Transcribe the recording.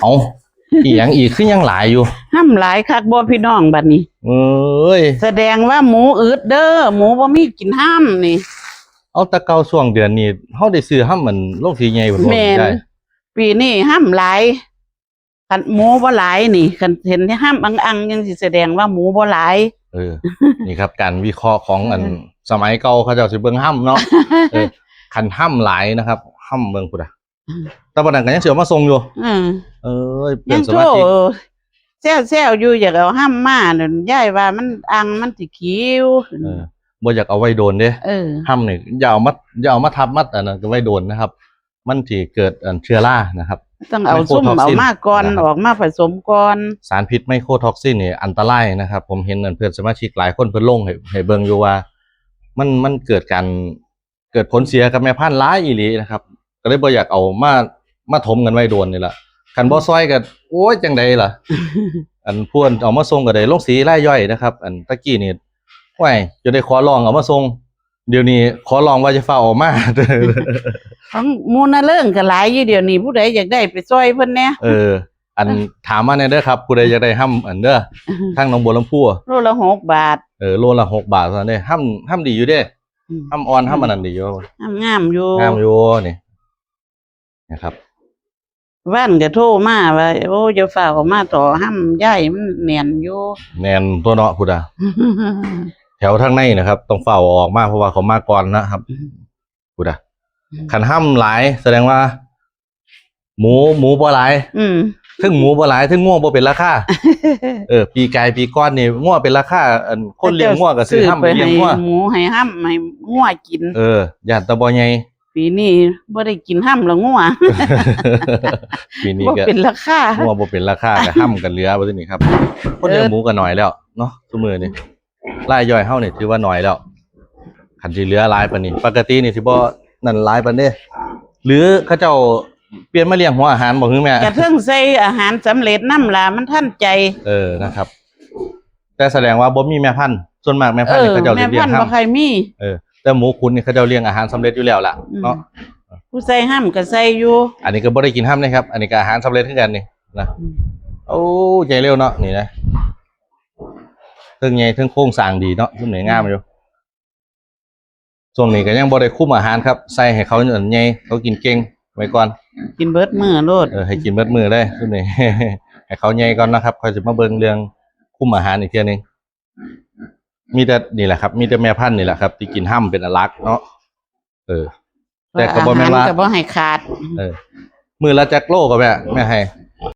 เอาอีหยังอีกขึ้นยังหลายอยู่ห้ำหลายคักบ่พี่น้องบัดนี้ เอ้ยแสดงว่าหมูอืดเด้อหมูบ่มีกินห้ามนี่ เอาแตะเกาช่วงเดือนนี้เฮาได้ซื้อห้ำมันโลกสีใหญ่บ่แม่น ได้ ปีนี้ห้ามหลายคันหมูบ่หลายนี่คันเห็นที่ห้ามอังๆยังสิแสดงว่าหมูบ่หลาย เออ นี่ครับการวิเคราะห์ของอันสมัยเก่าเขาเจ้าสิเบิ่งห้ำเนาะเออคันห้ำหลายนะครับห้ำเบิ่งพุ่นอะ แต่บัดนั้นก็ยังสิเอามาส่งอยู่เออเอ้ยเปลี่ยัยนงสโทรมาชิกแซวๆอยู่อยากเอาห้ามมานั่นยายว่ามันอังมันสิคิวเออบ่อยากเอาไว้โดนเด้เออ ห้ำนี่อย่าเอามาอย่าเอามาทับมัดอันนั้นก็ไว้โดนนะครับ มันสิเกิดอันเชื้อรานะครับ ต้องเอาไมโครซุ่มท็อกเอาซินมาก่อนนะครับ ออกมาผสมก่อนสารพิษไมโครท็อกซินนี่อันตรายนะครับ ผมเห็นเพื่อนสมาชิกหลายคนเพิ่นลงให้ให้เบิ่งอยู่ว่า มันมันเกิดการเกิดผลเสียกับแม่พันธุ์ร้ายอีหลีนะครับ ก็เลยบ่อยากเอามามาถมกันไว้โดนนี่ล่ะคันบ่ซอยก็โอ้ยจังไดล่ะ อันพวนเอามาส่งก็ได้ลงสีรายย่อยนะครับ อันตะกี้นี่ว้ายจะได้ขอลองเอามาส่งเดี๋ยวนี้ขอลองว่าจะฟ้าออกมาของหมูนาเรื่องก็หลายอยู่เดี๋ยวนี้ผู้ใดอยากได้ไปซอยเพิ่นแหน่เออ อันถามมาแน่เด้อครับผู้ใดอยากได้ห้ำอันเด้อทางหนองบัวลำพูโลละหกบาทเออโลละหกบาทเท่านั้นเด้ห้ำห้ำดีอยู่เด้อืมห้ำอ่อนห้ำอันนั้นดีอยู่งามๆอยู่งามอยู่นี่ นะครับว่านก็โทรมาว่าโอ้จะฝากออกมาต่อห้ำย่ายมันแน่นอยู่แนนตัวเนาะพุดา แถวทางในนะครับ ต้องเฝ้าออกมาเพราะว่าเขามาก่อนนะครับพุดาขันห้ำหลาย แสดงว่า หมูหมูบ่หลายอืมถึงหมูบ่หลายถึงง่วงบ่เป็นราคาเออ ปีกายปีก้อนนี่ง่วงเป็นราคาอันคนเลี้ยงง่วงก็ซื้อห้ำไปไปเลี้ยงให้ง่วงหมูให้ห้ำให้งัวกิน เออญาติตะบอใหญ่ ปีนี้บ่ได้กินห้ำละงัวปีนี้บ่ก็เป็นราคาง่วงบ่เป็นราคาก็ห้ำกันเหลือว่าซั่นนี่ครับคนเลี้ยงหมูก็น้อยแล้วเนาะซุมื้อนี่รายย่อยเฮานี่ถือว่าน้อยแล้วคันสิเหลือหลายปานนี้ ปกตินี่สิบ่นั่นหลายปานเด้หรือเขาเจ้าเปลี่ยนมาเลี้ยงหัวอาหารบ่คือแม่กระเทิงใส่อาหารสำเร็จน้ำล่ะมันท่านใจ เออนะครับ แต่แสดงว่าบ่มีแม่พันธุ์ส่วนมากแม่พัเอนธุ์อนี่เขาเจ้าแม่สิเลี้ยพังนธุ์ห้บ่ใครมีเออ แต่หมูคุณนี่เขาเจ้าเลี้ยงอาหารสำเร็จอยู่แล้วล่ะอืมเนาะผู้ใส่ห้ำก็ใส่อยู่ อันนี้ก็บ่ได้กินห้ามนะครับ อันนี้ก็อาหารสำเร็จคือกันนี่นะอืมโอ้ใจเร็วเนาะนี่นะเทิงใหญ่เทิงโครงสร้างดีเนาะซุ่มไหนงามอยู่ช่วงนี้ก็ยังบ่ได้คุมอาหารครับใส่ให้เขาอันใหญ่เขากินเก่งไว้ก่อน กินเบิดมื้อโลดเออให้กินเบิดมือได้ซุ่มนี้ให้เขาใหญ่ก่อนนะครับค่อยจะมาเบิ่งเรื่องคุมอาหารอีกเทียหนึง มีแต่นี่แหละครับ มีแต่แม่พันธุ์นี่แหละครับ ที่กินห้ำเป็นอลักษณ์เนาะเออ แต่ก็บ่แม่นว่า อาหารก็บ่ให้ขาด เออมือละจักโลก็แม่แม่ให้